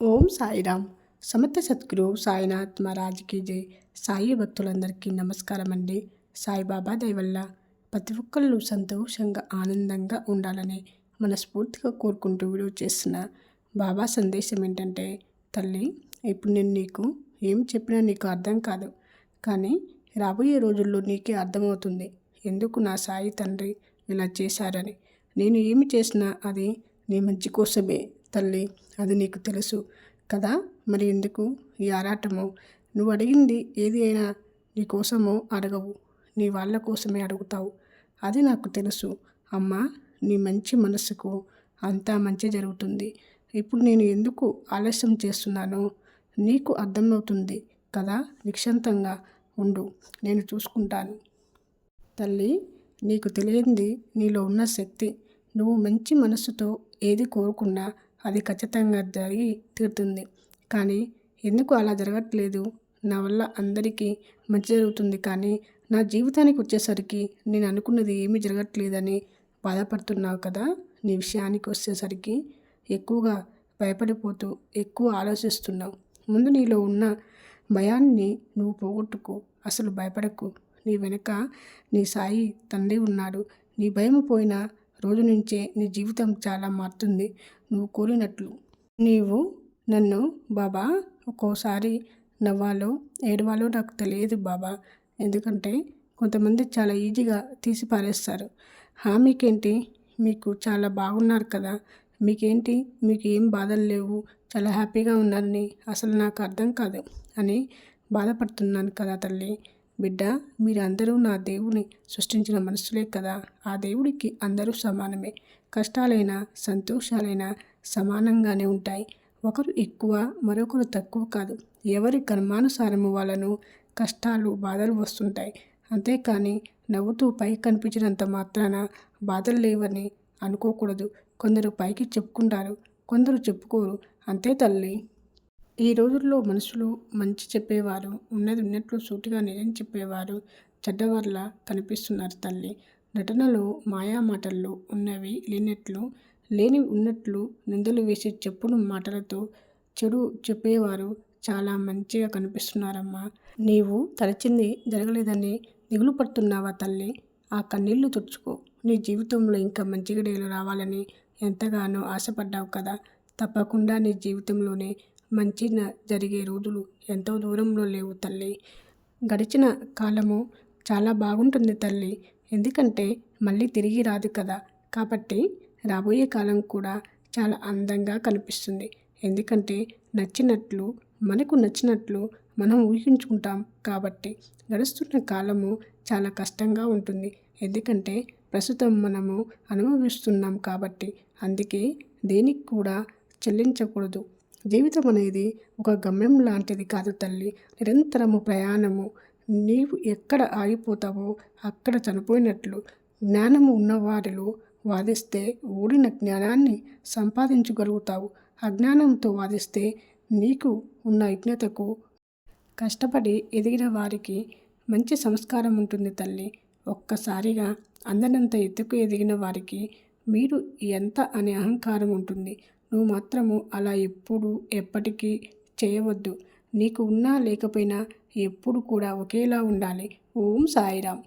ఓం సాయిరామ్. సమర్థ సద్గురు సాయినాథ్ మహారాజ్కి జై. సాయి భక్తులందరికీ నమస్కారం అండి సాయిబాబా దయవల్ల ప్రతి ఒక్కళ్ళు సంతోషంగా ఆనందంగా ఉండాలని మనస్ఫూర్తిగా కోరుకుంటూ వీడియో చేసిన బాబా సందేశం ఏంటంటే తల్లి ఇప్పుడు నేను నీకు ఏం చెప్పినా నీకు అర్థం కాదు. కానీ రాబోయే రోజుల్లో నీకే అర్థమవుతుంది. ఎందుకు నా సాయి తండ్రి ఇలా చేశారని? నేను ఏమి చేసినా అది నీ మంచి కోసమే. తల్లి అది నీకు తెలుసు కదా? మరి ఎందుకు ఈ ఆరాటము? నువ్వు అడిగింది ఏది అయినా నీ కోసమో అడగవు. నీ వాళ్ళ కోసమే అడుగుతావు. అది నాకు తెలుసు. అమ్మ నీ మంచి మనసుకు అంతా మంచి జరుగుతుంది. ఇప్పుడు నేను ఎందుకు ఆలస్యం చేస్తున్నానో నీకు అర్థమవుతుంది కదా? నిక్షంతంగా ఉండు. నేను చూసుకుంటాను. తల్లి నీకు తెలియంది నీలో ఉన్న శక్తి. నువ్వు మంచి మనసుతో ఏది కోరుకున్నా అది ఖచ్చితంగా జరిగి తీరుతుంది. కానీ ఎందుకు అలా జరగట్లేదు? నా వల్ల అందరికీ మంచి జరుగుతుంది. కానీ నా జీవితానికి వచ్చేసరికి నేను అనుకున్నది ఏమీ జరగట్లేదని బాధపడుతున్నావు కదా? నీ విషయానికి వచ్చేసరికి ఎక్కువగా భయపడిపోతూ ఎక్కువ ఆలోచిస్తున్నావు. ముందు నీలో ఉన్న భయాన్ని నువ్వు పోగొట్టుకు. అసలు భయపడకు. నీ వెనక నీ సాయి తండ్రి ఉన్నాడు. నీ భయం పోయిన రోజు నుంచే నీ జీవితం చాలా మారుతుంది. నువ్వు కోరినట్లు. నీవు నన్ను బాబా ఒక్కోసారి నవ్వాలో ఏడవాలో నాకు తెలియదు బాబా. ఎందుకంటే కొంతమంది చాలా ఈజీగా తీసి పారేస్తారు. మీకేంటి మీకు చాలా బాగున్నారు కదా. మీకేంటి? మీకు ఏం బాధలు లేవు? చాలా హ్యాపీగా ఉన్నారని అసలు నాకు అర్థం కాదు అని బాధపడుతున్నాను కదా తల్లి. బిడ్డ మీరందరూ నా దేవుని సృష్టించిన మనసులే కదా. ఆ దేవుడికి అందరూ సమానమే. కష్టాలైనా సంతోషాలైనా సమానంగానే ఉంటాయి. ఒకరు ఎక్కువ మరొకరు తక్కువ కాదు. ఎవరి కర్మానుసారము వాళ్ళను కష్టాలు బాధలు వస్తుంటాయి. అంతేకాని నవ్వుతూ పై కనిపించినంత మాత్రాన బాధలు లేవని అనుకోకూడదు. కొందరు పైకి చెప్పుకుంటారు కొందరు చెప్పుకోరు. అంతే తల్లి. ఈ రోజుల్లో మనుషులు మంచి చెప్పేవారు ఉన్నది ఉన్నట్లు సూటిగా నిజం చెప్పేవారు చెడ్డవారిలా కనిపిస్తున్నారు తల్లి. నటనలో మాయా మాటల్లో ఉన్నవి లేనట్లు లేని ఉన్నట్లు నిందలు వేసి చెప్పుడు మాటలతో చెడు చెప్పేవారు చాలా మంచిగా కనిపిస్తున్నారమ్మా. నీవు తలచింది జరగలేదని దిగులు పడుతున్నావా తల్లి? ఆ కన్నీళ్ళు తుడుచుకో. నీ జీవితంలో ఇంకా మంచి గడియలు రావాలని ఎంతగానో ఆశపడ్డావు కదా. తప్పకుండా నీ జీవితంలోనే మంచి జరిగే రోజులు ఎంతో దూరంలో లేవు తల్లి. గడిచిన కాలము చాలా బాగుంటుంది తల్లి. ఎందుకంటే మళ్ళీ తిరిగి రాదు కదా. కాబట్టి రాబోయే కాలం కూడా చాలా అందంగా కనిపిస్తుంది. ఎందుకంటే నచ్చినట్లు మనకు నచ్చినట్లు మనం ఊహించుకుంటాం కాబట్టి గడుస్తున్న కాలము చాలా కష్టంగా ఉంటుంది. ఎందుకంటే ప్రస్తుతం మనము అనుభవిస్తున్నాం కాబట్టి అందుకే దేనికి కూడా చెల్లించకూడదు. జీవితం అనేది ఒక గమ్యం లాంటిది కాదు తల్లి. నిరంతరము ప్రయాణము. నీవు ఎక్కడ ఆగిపోతావో అక్కడ చనిపోయినట్లు. జ్ఞానము ఉన్నవారిలో వాదిస్తే ఓడిన జ్ఞానాన్ని సంపాదించగలుగుతావు. అజ్ఞానంతో వాదిస్తే నీకు ఉన్న యజ్ఞతకు కష్టపడి ఎదిగిన వారికి మంచి సంస్కారం ఉంటుంది తల్లి. ఒక్కసారిగా అందనంత ఎత్తుకు ఎదిగిన వారికి మీరు ఎంత అనే అహంకారం ఉంటుంది. నువ్వు మాత్రము అలా ఎప్పుడు ఎప్పటికీ చేయవద్దు. నీకు ఉన్నా లేకపోయినా ఎప్పుడు కూడా ఒకేలా ఉండాలి. ఓం సాయిరామ్.